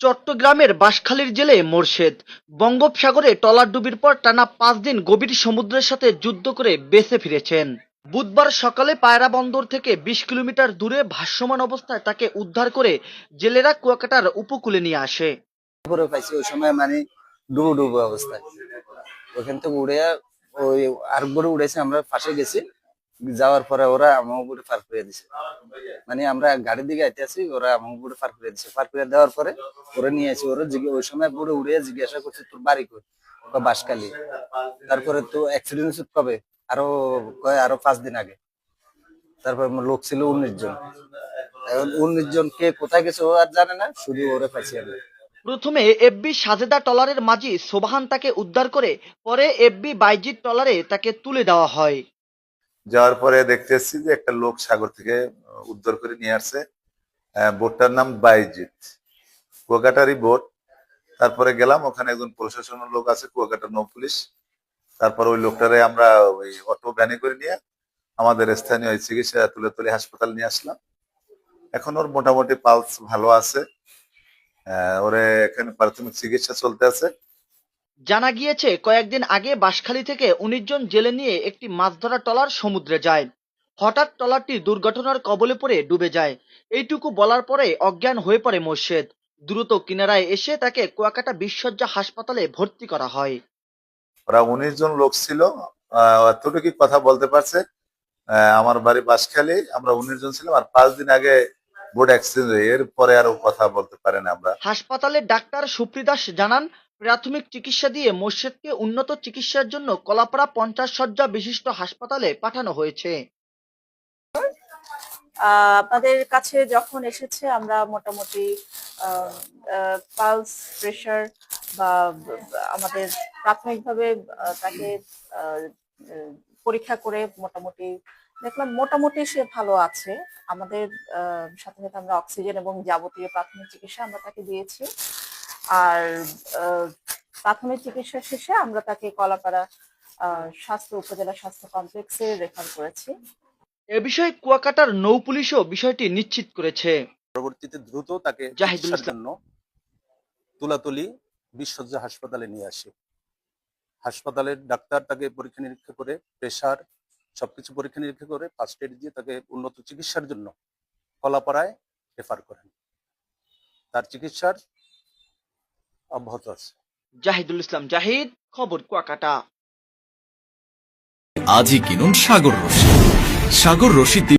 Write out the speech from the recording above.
চট্টগ্রামের বাঁশখালীর জেলে মোরশেদ। বঙ্গোপসাগরে ট্রলারডুবির পর টানা পাঁচ দিন গভীর সমুদ্রের সাথে যুদ্ধ করে বেঁচে ফিরেছেন। বুধবার সকালে পায়রা বন্দর থেকে বিশ কিলোমিটার দূরে ভাসমান অবস্থায় তাকে উদ্ধার করে জেলেরা কুয়াকাটার উপকূলে নিয়ে আসে। পাইছি, ওই সময় মানে ডুবো ডুবো অবস্থায়। ওখান থেকে উড়ে ওই আরেকবার উড়েছে, আমরা পাশে গেছি। যাওয়ার পরে ওরা আমার উপরে পার করে দিছে। মানে আমরা গাড়ির দিকে আইতে আছি, ওরা আমার উপরে পার করে দিছে। পার করে দেওয়ার পরে ওরা নিয়ে আসি, ওরা ওই সময় পুরো উড়ে জিজ্ঞাসা করছে, তোর বাড়ি কই? বাসকালি তারপরে তো অ্যাক্সিডেন্ট কবে? আরও কয় আরও পাঁচ দিন আগে। তারপর লোক ছিল উনিশ জন। এখন উনিশ জন কে কোথায় গেছে ও আর জানে না, শুধু ওরে পাইছি আমরা। প্রথমে এফবি সাজেদা ট্রলারের মাঝি সোবাহান তাকে উদ্ধার করে, পরে এফবি বাইজিৎ ট্রলারে তাকে তুলে দেওয়া হয়। যাওয়ার পরে দেখতে এসেছি যে একটা লোক সাগর থেকে উদ্ধার করে নিয়ে আসছে। বোটটার নাম বাইজিৎ। কুয়াকাটারই বোট। তারপরে গেলাম, ওখানে একজন প্রশাসনের লোক আছে, কুয়াকাটা নৌ পুলিশ। তারপর ওই লোকটারে আমরা ওই অটো ভ্যানে করে নিয়ে আমাদের স্থানীয় চিকিৎসা তুলে তুলে হাসপাতাল নিয়ে আসলাম। এখন ওর মোটামুটি পালস ভালো আছে। ওরে এখানে প্রাথমিক চিকিৎসা চলতে আছে। জানা গিয়েছে কয়েকদিন আগে বাঁশখালী থেকে উনিশ জন জেলে নিয়ে একটি মাছ ধরা ট্রলার সমুদ্রে যায়। হঠাৎ ট্রলারটি দুর্ঘটনার কবলে পড়ে ডুবে যায়। এইটুকু বলার পরে অজ্ঞান হয়ে পড়ে মোর্শেদ। দ্রুত কিনারায় এসে তাকে কুয়াকাটা বিশ্বজ্জা হাসপাতালে ভর্তি করা হয়। ওরা উনিশ জন লোক ছিল। এতটুকু কথা বলতে পারছে। আমার বাড়ি বাসখালী আমরা উনিশ জন ছিলাম আর পাঁচ দিন আগে বোর্ড অ্যাক্সিডেন্ট হয়ে এর পরে আর কথা বলতে পারে না আমরা। হাসপাতালের ডাক্তার সুপ্রিদাস জানান প্রাথমিক চিকিৎসা দিয়ে মোর্শেদকে উন্নত চিকিৎসার জন্য কলাপাড়া পঞ্চাশ শয্যা বিশিষ্ট হাসপাতালে পাঠানো হয়েছে। আপনাদের কাছে যখন এসেছে, আমরা মোটামুটি পালস প্রেশার বা, আমাদের প্রাথমিকভাবে তাকে পরীক্ষা করে মোটামুটি দেখলাম মোটামুটি সে ভালো আছে। আমাদের সাথে সাথে আমরা অক্সিজেন এবং যাবতীয় প্রাথমিক চিকিৎসা আমরা তাকে দিয়েছি। আর আহ, প্রাথমিক চিকিৎসা শেষে আমরা তাকে কলাপাড়া আহ, স্বাস্থ্য উপজেলা স্বাস্থ্য কমপ্লেক্সে রেফার করেছি। এ বিষয়ে কুয়াকাটার নৌ পুলিশও বিষয়টি নিশ্চিত করেছে। পরবর্তীতে দ্রুত তাকে জাহিদুল জন্য তুলাতুলি বিশ্বজ্জা হাসপাতালে নিয়ে আসে। হাসপাতালের ডাক্তার তাকে পরীক্ষা নিরীক্ষা করে প্রেশার সবকিছু পরীক্ষা নিরীক্ষা করে ফার্স্ট এড দিয়ে তাকে উন্নত চিকিৎসার জন্য কলাপাড়ায় রেফার করেন। তার চিকিৎসার অব্যাহত আছে। জাহিদুল ইসলাম জাহিদ খবর কুয়াকাটা। আজই কিনুন সাগর রশি সাগর রশি